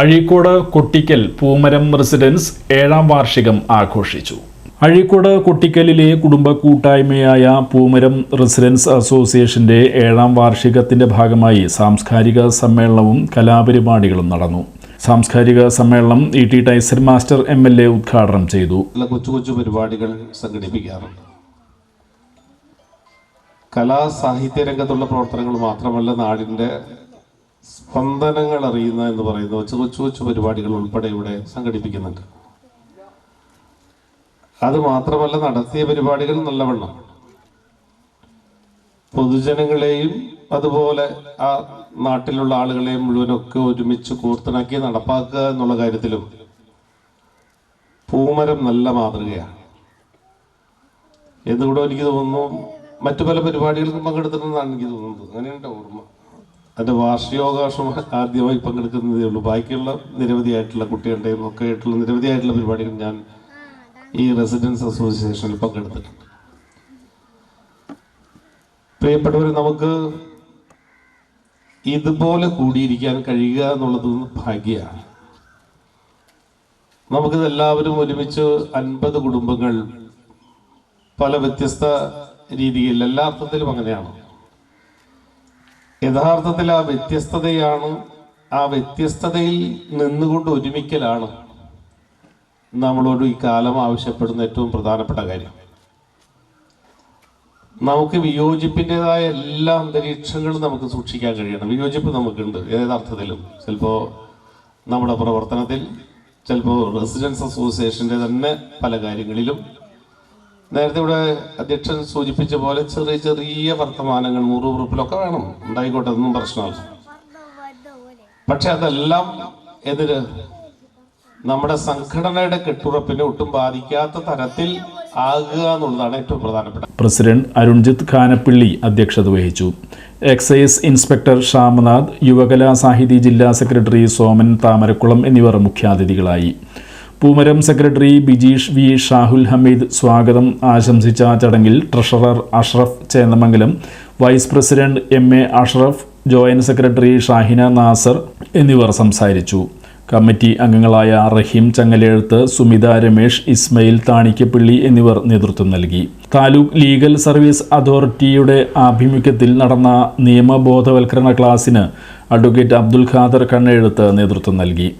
Azhikode Kottikkal Poomaram residence ഏഴാം വാർഷികം ആഘോഷിച്ചു. അഴീക്കോട് കൊട്ടിക്കലിലെ കുടുംബ കൂട്ടായ്മയായ പൂമരം റെസിഡൻസ് അസോസിയേഷന്റെ ഏഴാം വാർഷികത്തിന്റെ ഭാഗമായി സാംസ്കാരിക സമ്മേളനവും കലാപരിപാടികളും നടന്നു. സാംസ്കാരിക സമ്മേളനം E T Taison master M L A ഉദ്ഘാടനം ചെയ്തു. കൊച്ചു കൊച്ചു പരിപാടികൾ സംഘടിപ്പിക്കാറുണ്ട്. കലാ സാഹിത്യ രംഗത്തുള്ള പ്രവർത്തനങ്ങൾ മാത്രമല്ല നാടിന്റെ സ്പന്ദനങ്ങൾ അറിയുന്ന എന്ന് പറയുന്ന കൊച്ചു കൊച്ചു കൊച്ചു പരിപാടികൾ ഉൾപ്പെടെ ഇവിടെ സംഘടിപ്പിക്കുന്നുണ്ട്. അത് മാത്രമല്ല നടത്തിയ പരിപാടികൾ നല്ലവണ്ണം. പൊതുജനങ്ങളെയും അതുപോലെ ആ നാട്ടിലുള്ള ആളുകളെയും മുഴുവനൊക്കെ ഒരുമിച്ച് കോർത്തിണക്കി നടപ്പാക്കുക എന്നുള്ള കാര്യത്തിലും പൂമരം നല്ല മാതൃകയാണ്. എന്നുകൂടെ എനിക്ക് തോന്നുന്നു മറ്റു പല പരിപാടികൾക്കും പങ്കെടുത്തിട്ടുണ്ടെന്നാണ് എനിക്ക് തോന്നുന്നത്. അങ്ങനെയുണ്ട് ഓർമ്മ. അതിന്റെ വാർഷികാവകാശം ആദ്യമായി പങ്കെടുക്കുന്നതേ ഉള്ളൂ. ബാക്കിയുള്ള നിരവധിയായിട്ടുള്ള കുട്ടികളുടെയും ഒക്കെ ആയിട്ടുള്ള നിരവധിയായിട്ടുള്ള പരിപാടികൾ ഞാൻ ഈ റെസിഡൻസ് അസോസിയേഷനിൽ പങ്കെടുത്തിട്ടുണ്ട്. പ്രിയപ്പെട്ടവർ നമുക്ക് ഇതുപോലെ കൂടിയിരിക്കാൻ കഴിയുക എന്നുള്ളത് ഭാഗ്യമാണ്. നമുക്കിത് എല്ലാവരും ഒരുമിച്ച് അൻപത് കുടുംബങ്ങൾ പല വ്യത്യസ്ത രീതിയിൽ എല്ലാ അർത്ഥത്തിലും അങ്ങനെയാണ്. യഥാർത്ഥത്തിൽ ആ വ്യത്യസ്തതയാണ് ആ വ്യത്യസ്തതയിൽ നിന്നുകൊണ്ട് ഒരുമിക്കലാണ് നമ്മളോട് ഈ കാലം ആവശ്യപ്പെടുന്ന ഏറ്റവും പ്രധാനപ്പെട്ട കാര്യം. നമുക്ക് വിയോജിപ്പിന്റെതായ എല്ലാ അന്തരീക്ഷങ്ങളും നമുക്ക് സൂക്ഷിക്കാൻ കഴിയണം. വിയോജിപ്പ് നമുക്കുണ്ട് ഏതർത്ഥത്തിലും ചിലപ്പോൾ നമ്മുടെ പ്രവർത്തനത്തിൽ ചിലപ്പോൾ റെസിഡൻസ് അസോസിയേഷന്റെ തന്നെ പല കാര്യങ്ങളിലും നേരത്തെ ഇവിടെ അധ്യക്ഷൻ സൂചിപ്പിച്ച പോലെ ചെറിയ ചെറിയ വർത്തമാനങ്ങൾ മുറിവുറുപ്പിലൊക്കെ വേണം. ഉണ്ടായിക്കോട്ടെ അതൊന്നും പ്രശ്നമല്ല. പക്ഷെ അതെല്ലാം എതിര്. നമ്മുടെ സംഘടനയുടെ കെട്ടുറപ്പിനെ ഒട്ടും ബാധിക്കാത്ത തരത്തിൽ ആകുക എന്നുള്ളതാണ് ഏറ്റവും പ്രധാനപ്പെട്ട പ്രസിഡന്റ് അരുൺജിത്ത് ഖാനപ്പിള്ളി അധ്യക്ഷത വഹിച്ചു. എക്സൈസ് ഇൻസ്പെക്ടർ ഷാമനാഥ് യുവകലാ സാഹിതി ജില്ലാ സെക്രട്ടറി സോമൻ താമരക്കുളം എന്നിവർ മുഖ്യാതിഥികളായി. പൂമരം സെക്രട്ടറി ബിജീഷ് വി ഷാഹുൽ ഹമീദ് സ്വാഗതം. ആശംസിച്ച ചടങ്ങിൽ treasurer Ashraf Chennamangalam vice president M A Ashraf joint secretary Shahina Nasar എന്നിവർ സംസാരിച്ചു. കമ്മിറ്റി അംഗങ്ങളായ റഹീം ചങ്ങലെഴുത്ത് സുമിത രമേഷ് ഇസ്മയിൽ താണിക്കപ്പിള്ളി എന്നിവർ നേതൃത്വം നൽകി. താലൂക്ക് ലീഗൽ സർവീസ് അതോറിറ്റിയുടെ ആഭിമുഖ്യത്തിൽ നടന്ന നിയമബോധവൽക്കരണ ക്ലാസ്സിന് അഡ്വക്കേറ്റ് അബ്ദുൽ ഖാദർ കണ്ണെഴുത്ത് നേതൃത്വം നൽകി.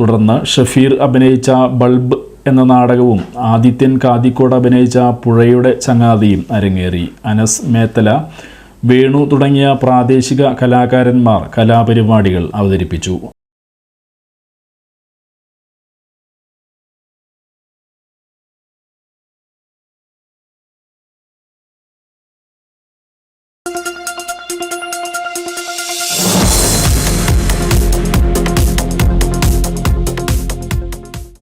തുടർന്ന് ഷഫീർ അഭിനയിച്ച ബൾബ് എന്ന നാടകവും ആദിത്യൻ കാതിക്കോട് അഭിനയിച്ച പുഴയുടെ ചങ്ങാതിയും അരങ്ങേറി. അനസ് മേത്തല വേണു തുടങ്ങിയ പ്രാദേശിക കലാകാരന്മാർ കലാപരിപാടികൾ അവതരിപ്പിച്ചു.